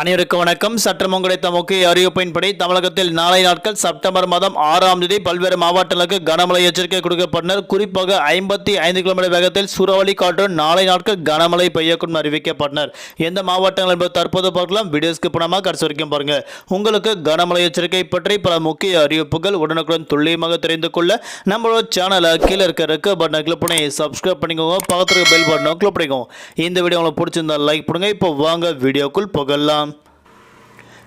அனைவருக்கும் வணக்கம். சற்றம் கிடைத்த முக்கிய அறிவிப்பின்படி தமிழகத்தில் நாளை நாட்கள் செப்டம்பர் மாதம் ஆறாம் தேதி பல்வேறு மாவட்டங்களுக்கு கனமழை எச்சரிக்கை கொடுக்கப்பட்டனர். குறிப்பாக ஐம்பத்தி ஐந்து கிலோமீட்டர் வேகத்தில் சூறாவளி காற்று நாளை நாட்கள் கனமழை பெய்யக்கூடும் அறிவிக்கப்பட்டனர். எந்த மாவட்டங்கள் என்பது தற்போது பார்க்கலாம். வீடியோஸ்க்கு பணமாக கடைசி வரைக்கும் பாருங்க. உங்களுக்கு கனமழை எச்சரிக்கை பற்றி பல முக்கிய அறிவிப்புகள் உடனுக்குடன் துல்லியமாக தெரிந்து கொள்ள நம்மளோட சேனலை கீழே இருக்க ரெக்க பட்டனை கிளிக் பண்ணி சப்ஸ்கிரைப் பண்ணிக்கோங்க. பக்கத்துக்கு பெல் பட்டனை கிளிக் பண்ணிக்கோங்க. இந்த வீடியோ உங்களுக்கு பிடிச்சிருந்தா லைக் பண்ணுங்க. இப்போ வாங்க வீடியோக்குள் புகழலாம்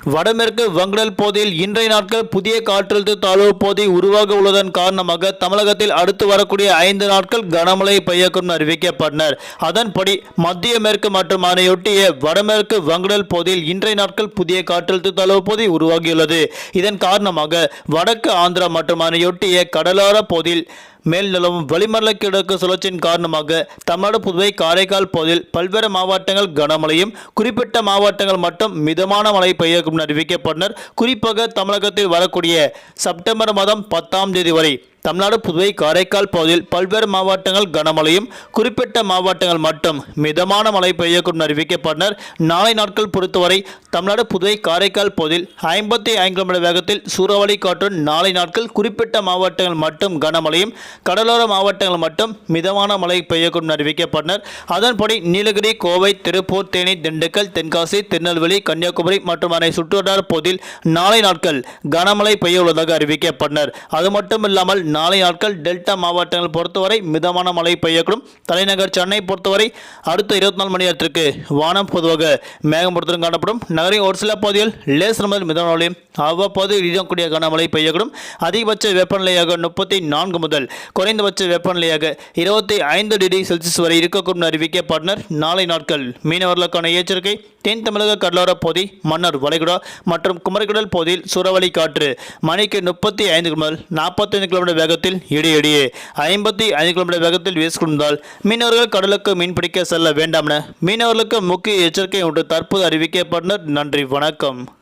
வடமேற்கு வங்கடல் பகுதியில் இன்றைய நாட்கள் புதிய காற்றழுத்த தாழ்வு போதி உருவாக உள்ளதன் காரணமாக தமிழகத்தில் அடுத்து வரக்கூடிய ஐந்து நாட்கள் கனமழை பெய்யக்கும் அறிவிக்கப்பட்டனர். அதன்படி மத்திய மேற்கு மற்றும் அதனையொட்டிய வடமேற்கு வங்கடல் பகுதியில் இன்றைய நாட்கள் புதிய காற்றழுத்த தாழ்வு போதி உருவாகியுள்ளது. இதன் காரணமாக வடக்கு ஆந்திரா மற்றும் அதனையொட்டிய கடலோர போதில் மேல் நிலவும் வளிமண்டல கிழக்கு சுழற்சியின் காரணமாக தமிழ்நாடு புதுவை காரைக்கால் பகுதியில் பல்வேறு மாவட்டங்கள் கனமழையும் குறிப்பிட்ட மாவட்டங்கள் மட்டும் மிதமான மழை பெய்யக்கும் அறிவிக்கப்பட்டனர். குறிப்பாக தமிழகத்தில் வரக்கூடிய செப்டம்பர் மாதம் பத்தாம் தேதி வரை தமிழ்நாடு புதுவை காரைக்கால் பகுதியில் பல்வேறு மாவட்டங்கள் கனமழையும் குறிப்பிட்ட மாவட்டங்கள் மட்டும் மிதமான மழை பெய்யக்கூடும் அறிவிக்கப்பட்டனர் நாளை நாட்கள் பொறுத்தவரை தமிழ்நாடு புதுவை காரைக்கால் பகுதியில் ஐம்பத்தி ஐந்து கிலோமீட்டர் வேகத்தில் சூறாவளி காற்றும் நாளை நாட்கள் குறிப்பிட்ட மாவட்டங்கள் மட்டும் கனமழையும் கடலோர மாவட்டங்கள் மட்டும் மிதமான மழை பெய்யக்கூடும் அறிவிக்கப்பட்டனர் அதன்படி நீலகிரி கோவை திருப்பூர் தேனி திண்டுக்கல் தென்காசி திருநெல்வேலி கன்னியாகுமரி மற்றும் அதனை சுற்றுவட்டார பகுதியில் நாளை நாட்கள் கனமழை பெய்ய உள்ளதாக அறிவிக்கப்பட்டனர் அது மட்டும் இல்லாமல் நாளை நாட்கள் டெல்டா மாவட்டங்கள் பொறுத்தவரை மிதமான மழை பெய்யக்கூடும். தலைநகர் சென்னை பொறுத்தவரை அடுத்த இருபத்தி நாலு மணி நேரத்திற்கு வானம் பொதுவாக மேகமூட்டத்துடன் காணப்படும். நகரின் ஒரு சில பகுதியில் லேசர் முதல் மிதமான மழையும் அவ்வப்போது இடியக்கூடிய கனமழை பெய்யக்கூடும். அதிகபட்ச வெப்பநிலையாக முப்பத்தி நான்கு முதல் குறைந்தபட்ச வெப்பநிலையாக இருபத்தி ஐந்து டிகிரி செல்சியஸ் வரை இருக்கக்கூடும் அறிவிக்கப்பட்டனர் நாளை நாட்கள் மீனவர்களுக்கான எச்சரிக்கை. தென் தமிழக கடலோர பகுதி மன்னர் வளைகுடா மற்றும் குமரிக்கடல் பகுதியில் சூறாவளி காற்று மணிக்கு முப்பத்தி ஐந்து முதல் நாற்பத்தைந்து கிலோமீட்டர் வேகத்தில் இடையிடையே ஐம்பத்தி ஐந்து கிலோமீட்டர் வேகத்தில் வீசிக்கொண்டால் மீனவர்கள் கடலுக்கு மீன்பிடிக்க செல்ல வேண்டாம் என மீனவர்களுக்கு முக்கிய எச்சரிக்கை ஒன்று தற்போது அறிவிக்கப்பட்டனர். நன்றி வணக்கம்.